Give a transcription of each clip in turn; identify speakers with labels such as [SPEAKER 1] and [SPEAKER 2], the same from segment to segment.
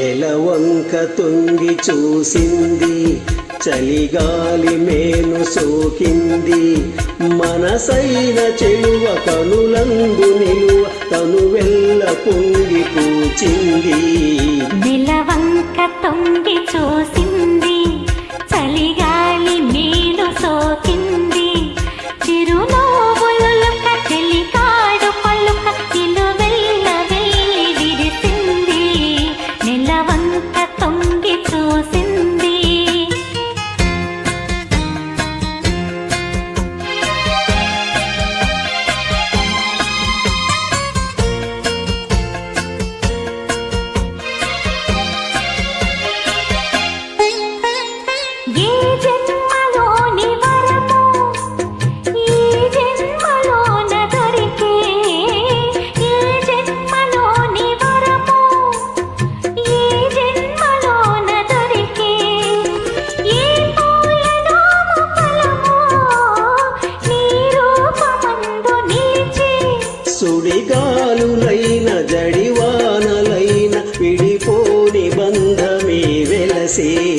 [SPEAKER 1] నెలవంక తొంగి చూసింది. చలిగాలి మేను సోకింది. మనసైన చెలువ కనులందు నిలువ తను వెళ్ళ పొంగి పూచింది.
[SPEAKER 2] నిలవంక తొంగి చూసింది.
[SPEAKER 1] సుడిగాలులైన జడివానలైన విడిపోని బంధమే వెలసే.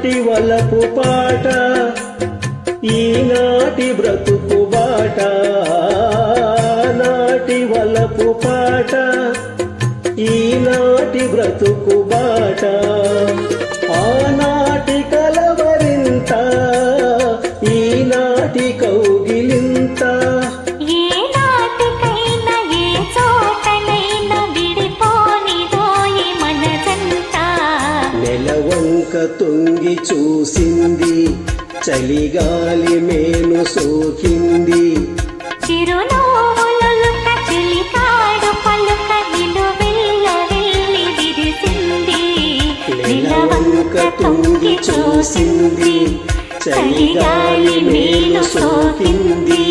[SPEAKER 1] ఆనాటి వలపు పాట ఈనాటి బ్రతుకు బాట. నాటి వలపు పాట ఈనాటి బ్రతుకు బాట. నెలవంక తొంగి చూసింది చలిగాలి మేను సోకింది.
[SPEAKER 2] చిరునవ్వులొలుక
[SPEAKER 1] తొంగి చూసింది చలిగాలి మేను సోకింది.